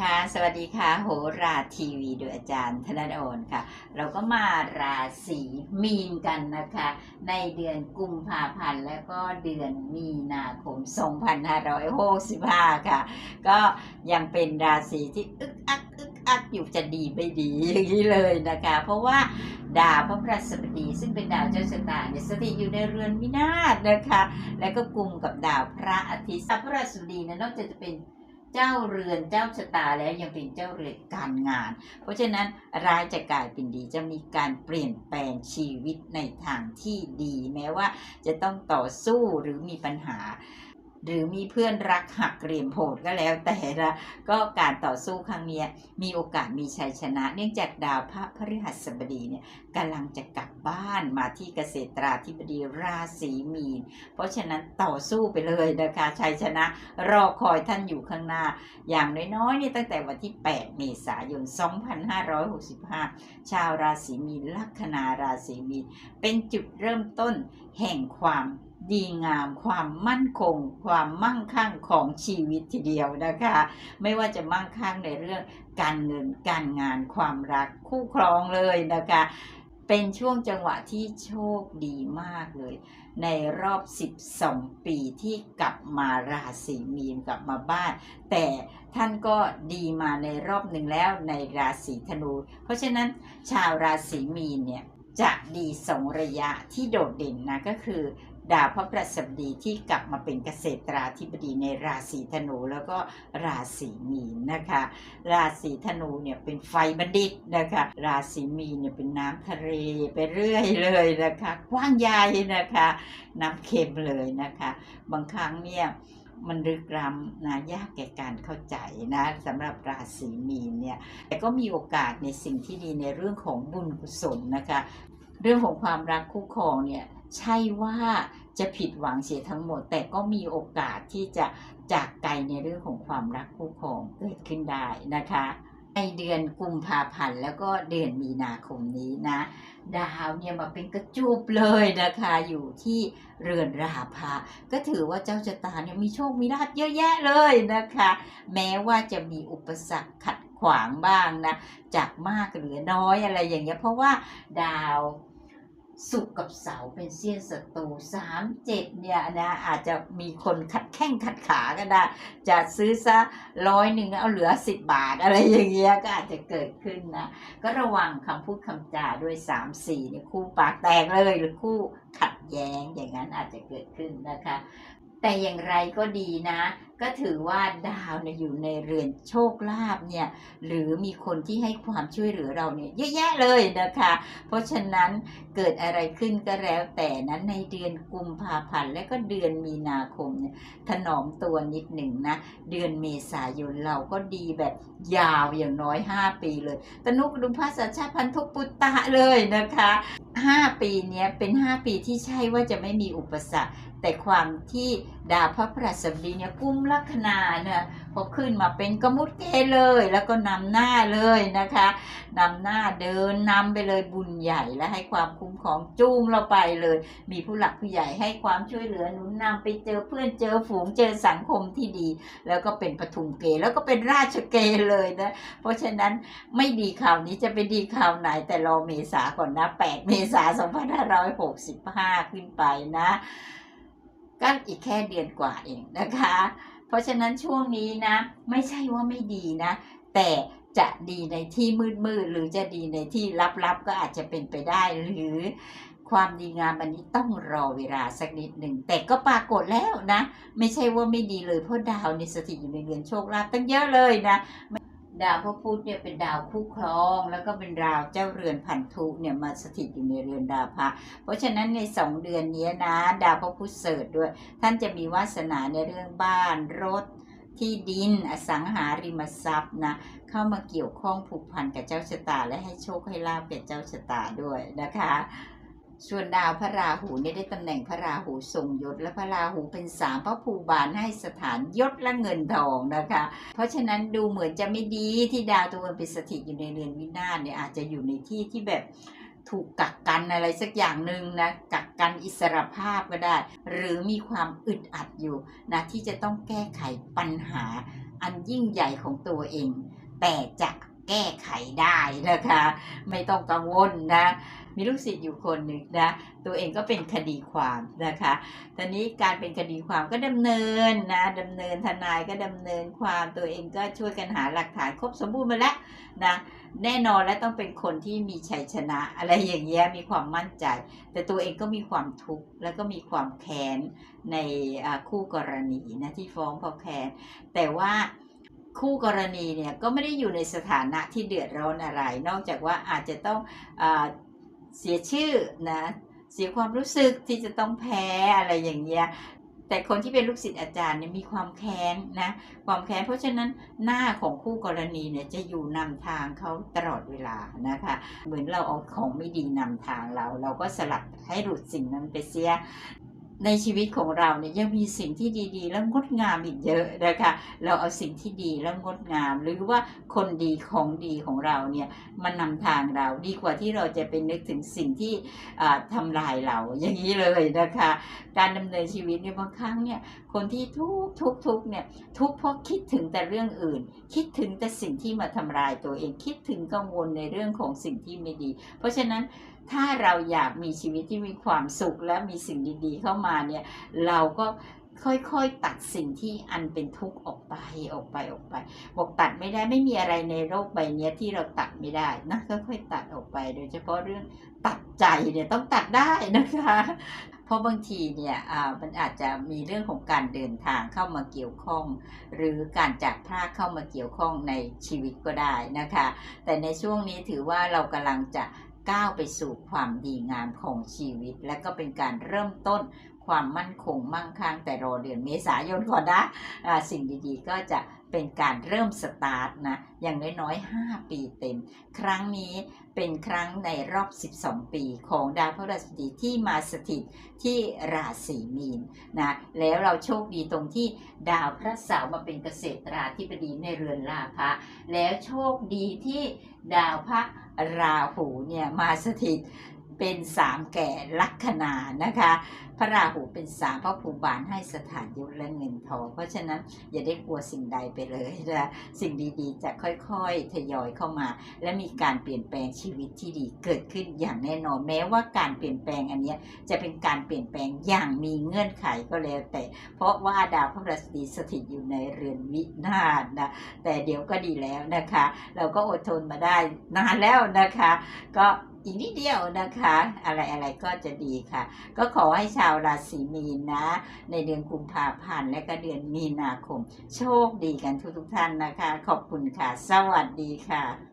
ค่ะ สวัสดีค่ะ โหราทีวีโดยอาจารย์ธนดลค่ะ เราก็มาราศีมีนกันนะคะ ในเดือนกุมภาพันธ์และก็เดือนมีนาคม 2565 ค่ะ ก็ยังเป็นราศีที่อึกอักอึกอักอยู่จะดีไม่ดีอย่างนี้เลยนะคะ เพราะว่าดาวพระพฤหัสบดีซึ่งเป็นดาวเจ้าชะตาเนี่ยสถิตอยู่ในเรือนวินาศนะคะ และก็กุมกับดาวพระอาทิตย์พระพฤหัสบดีเนยนอกจากจะเป็น เจ้าเรือนเจ้าชะตาแล้วยังเป็นเจ้าเรือนการงาน เพราะฉะนั้นร้ายจะกลายเป็นดีจะมีการเปลี่ยนแปลงชีวิตในทางที่ดี แม้ว่าจะต้องต่อสู้หรือมีปัญหา หรือมีเพื่อนรักหักเหลี่ยมโหดก็แล้วแต่ละก็การต่อสู้ครั้งนี้มีโอกาสมีชัยชนะ เนื่องจากดาวพระพฤหัสบดีเนี่ยกำลังจะกลับบ้านมาที่เกษตราธิบดีราศีมีน เพราะฉะนั้นต่อสู้ไปเลยนะคะชัยชนะรอคอยท่านอยู่ข้างหน้า อย่างน้อยๆนี่ตั้งแต่วันที่ 8 เมษายน 2565 ชาวราศีมีนลัคนาราศีมีนเป็นจุดเริ่มต้นแห่งความ ดีงามความมั่นคง ความมั่งคั่งของชีวิตทีเดียวนะคะ ไม่ว่าจะมั่งคั่งในเรื่องการเงินการงานความรักคู่ครองเลยนะคะ เป็นช่วงจังหวะที่โชคดีมากเลย ในรอบ 12 ปีที่กลับมาราศีมีนกลับมาบ้าน แต่ท่านก็ดีมาในรอบหนึ่งแล้วในราศีธนู เพราะฉะนั้นชาวราศีมีนเนี่ยจะดีสองระยะที่โดดเด่นนะก็คือ ดาวพระประสบดีที่กลับมาเป็นเกษตราธิบดีในราศีธนูแล้วก็ราศีมีนนะคะ ราศีธนูเนี่ยเป็นไฟบัณฑิตนะคะ ราศีมีนเนี่ยเป็นน้ำทะเลไปเรื่อยเลยนะคะกว้างใหญ่นะคะ น้ำเค็มเลยนะคะ บางครั้งเนี่ยมันลึกล้ำนะยากแก่การเข้าใจนะสำหรับราศีมีนเนี่ยแต่ก็มีโอกาสในสิ่งที่ดีในเรื่องของบุญกุศลนะคะ เรื่องของความรักคู่ครองเนี่ย ใช่ว่าจะผิดหวังเสียทั้งหมด แต่ก็มีโอกาสที่จะจากไกลในเรื่องของความรักคู่ครองเกิดขึ้นได้นะคะในเดือนกุมภาพันธ์แล้วก็เดือนมีนาคมนี้นะ ดาวเนี่ยมาเป็นกระจุบเลยนะคะ อยู่ที่เรือนราพาก็ถือว่าเจ้าชะตาเนี่ยมีโชคมีลาภเยอะแยะเลยนะคะ แม้ว่าจะมีอุปสรรคขัดขวางบ้างนะจากมากหลือน้อยอะไรอย่างเงี้ยเพราะว่าดาว สุกกับเสาเป็นเสี้ยนศัตรูสามเจ็ดเนี่ยนะอาจจะมีคนขัดแข้งขัดขาก็ได้ จะซื้อซะร้อยหนึ่งเอาเหลือสิบบาท อะไรอย่างเงี้ยก็อาจจะเกิดขึ้นนะ ก็ระวังคำพูดคำจาด้วยสามสี่เนี่ยคู่ปากแตกเลยหรือคู่ขัดแย้งอย่างนั้นอาจจะเกิดขึ้นนะคะ แต่อย่างไรก็ดีนะ ก็ถือว่าดาวเนี่ยอยู่ในเรือนโชคลาภเนี่ยหรือมีคนที่ให้ความช่วยเหลือเราเนี่ยเยอะแยะเลยนะคะ เพราะฉะนั้นเกิดอะไรขึ้นก็แล้วแต่นั้นในเดือนกุมภาพันธ์และก็เดือนมีนาคมเนี่ยถนอมตัวนิดหนึ่งนะ เดือนเมษายนเราก็ดีแบบยาวอย่างน้อย 5 ปีเลยตนุกดุมพาสัชชาพันธุปุตตะเลยนะคะ 5 ปีเนี้ยเป็น 5 ปีที่ใช่ว่าจะไม่มีอุปสรรค แต่ความที่ดาวพระพฤหัสบดีเนี่ยกุมลัคนาเนี่ยพอขึ้นมาเป็นกมุตเกเลย แล้วก็นำหน้าเลยนะคะนำหน้าเดินนำไปเลยบุญใหญ่และให้ความคุ้มครองจูงเราไปเลย มีผู้หลักผู้ใหญ่ให้ความช่วยเหลือหนุนนำไปเจอเพื่อนเจอฝูงเจอสังคมที่ดี แล้วก็เป็นปฐุมเกย์แล้วก็เป็นราชเกเลยนะเพราะฉะนั้นไม่ดีข่าวนี้จะไปดีข่าวไหนแต่รอเมษาก่อนนะ 8 เมษา2565 ขึ้นไปนะ ก็อีกแค่เดือนกว่าเองนะคะ เพราะฉะนั้นช่วงนี้นะ ไม่ใช่ว่าไม่ดีนะ แต่จะดีในที่มืดๆหรือจะดีในที่ลับๆก็อาจจะเป็นไปได้หรือความดีงามอันนี้ต้องรอเวลาสักนิดหนึ่ง แต่ก็ปรากฏแล้วนะ ไม่ใช่ว่าไม่ดีเลยเพราะดาวในสถิตอยู่ในเรือนโชคลาภตั้งเยอะเลยนะ ดาวพระพุธเนี่ยเป็นดาวคู่ครอง แล้วก็เป็นดาวเจ้าเรือนพันธุเนี่ยมาสถิตอยู่ในเรือนดาวพระเพราะฉะนั้นในสองเดือนนี้นะ ดาวพระพุธเสริฐด้วย ท่านจะมีวาสนาในเรื่องบ้านรถที่ดินอสังหาริมทรัพย์นะเข้ามาเกี่ยวข้องผูกพันกับเจ้าชะตา และให้โชคให้ลาภแก่เจ้าชะตาด้วยนะคะ ส่วนดาวพระราหูเนี่ยได้ตำแหน่งพระราหูทรงยศ และพระราหูเป็นสามพระภูบาลให้สถานยศและเงินทองนะคะ เพราะฉะนั้นดูเหมือนจะไม่ดีที่ดาวตัวเองเป็นสถิตอยู่ในเรือนวินาศเนี่ยอาจจะอยู่ในที่ที่แบบถูกกักกันอะไรสักอย่างหนึ่งนะกักกันอิสรภาพก็ได้ หรือมีความอึดอัดอยู่นะที่จะต้องแก้ไขปัญหาอันยิ่งใหญ่ของตัวเอง แต่จะ แก้ไขได้นะคะ ไม่ต้องกังวลนะ มีลูกศิษย์อยู่คนหนึ่งนะ ตัวเองก็เป็นคดีความนะคะ ตอนนี้การเป็นคดีความก็ดำเนินนะดำเนินทนายก็ดำเนินความตัวเองก็ช่วยกันหาหลักฐานครบสมบูรณ์มาแล้วนะแน่นอนและต้องเป็นคนที่มีชัยชนะ อะไรอย่างเงี้ยมีความมั่นใจ แต่ตัวเองก็มีความทุกข์แล้วก็มีความแค้นในคู่กรณีนะที่ฟ้องเพราะแค้นแต่ว่า คู่กรณีเนี่ยก็ไม่ได้อยู่ในสถานะที่เดือดร้อนอะไร นอกจากว่าอาจจะต้องอเสียชื่อนะเสียความรู้สึกที่จะต้องแพ้อะไรอย่างเงี้ยแต่คนที่เป็นลูกศิษย์อาจารย์เนี่ยมีความแค้นนะความแค้นเพราะฉะนั้นหน้าของคู่กรณีเนี่ยจะอยู่นำทางเขาตลอดเวลานะคะ เหมือนเราเอาของไม่ดีนำทางเรา เราก็สลับให้หลุดสิ่งนั้นไปเสีย ในชีวิตของเราเนี่ยยังมีสิ่งที่ดีๆ แล้วงดงามอีกเยอะนะคะเราเอาสิ่งที่ดีแล้วงดงาม หรือว่าคนดีของดีของเราเนี่ยมันนำทางเราดีกว่าที่เราจะไปนึกถึงสิ่งที่อ่าทำลายเราอย่างนี้เลยนะคะ การดำเนินชีวิตเนี่ยบางครั้งเนี่ยคนที่ทุกทุกข์ทุกข์เนี่ยทุกข์เพราะคิดถึงแต่เรื่องอื่น คิดถึงแต่สิ่งที่มาทำลายตัวเองคิดถึงกังวลในเรื่องของสิ่งที่ไม่ดี เพราะฉะนั้นถ้าเราอยากมีชีวิตที่มีความสุขและมีสิ่งดีๆ เข้ามาเนี่ยเราก็ค่อยๆ ตัดสิ่งที่อันเป็นทุกข์ออกไปออกไปออกไป บอกตัดไม่ได้ไม่มีอะไรในโลกใบนี้ที่เราตัดไม่ได้นะค่อยๆตัดออกไป โดยเฉพาะเรื่องตัดใจเนี่ยต้องตัดได้นะคะ เพราะบางทีเนี่ยอ่ามันอาจจะมีเรื่องของการเดินทางเข้ามาเกี่ยวข้อง หรือการจากพราเข้ามาเกี่ยวข้องในชีวิตก็ได้นะคะ แต่ในช่วงนี้ถือว่าเรากำลังจะก้าวไปสู่ความดีงามของชีวิต และก็เป็นการเริ่มต้น ความมั่นคงมั่งคั่งแต่รอเดือนเมษายนก่อนนะอ่าสิ่งดีๆก็จะเป็นการเริ่มสตาร์ทนะ อย่างน้อยๆ 5 ปีเต็ม ครั้งนี้เป็นครั้งในรอบ 12 ปีของดาวพฤหัสบดีที่มาสถิตที่ราศีมีนนะ แล้วเราโชคดีตรงที่ดาวพระเสาร์มาเป็นเกษตราธิบดีในเรือนลาภะแล้วโชคดีที่ดาวพระราหูเนี่ยมาสถิต เป็นสามแก่ลัคนานะคะ พระราหูเป็นสามพระภูบาลให้สถานยุทธและเงินทอง เพราะฉะนั้นอย่าได้กลัวสิ่งใดไปเลยนะสิ่งดีๆ จะค่อยๆทยอยเข้ามา และมีการเปลี่ยนแปลงชีวิตที่ดีเกิดขึ้นอย่างแน่นอนแม้ว่าการเปลี่ยนแปลงอันนี้จะเป็นการเปลี่ยนแปลงอย่างมีเงื่อนไขก็แล้วแต่ เพราะว่าดาวพระราศีสถิตอยู่ในเรือนวินาศนะแต่เดี๋ยวก็ดีแล้วนะคะ เราก็อดทนมาได้นานแล้วนะคะ ก็ อีกนิดเดียวนะคะ อะไรอะไรก็จะดีค่ะ ก็ขอให้ชาวราศีมีนนะ ในเดือนกุมภาพันธ์และก็เดือนมีนาคม โชคดีกันทุกทุกท่านนะคะ ขอบคุณค่ะ สวัสดีค่ะ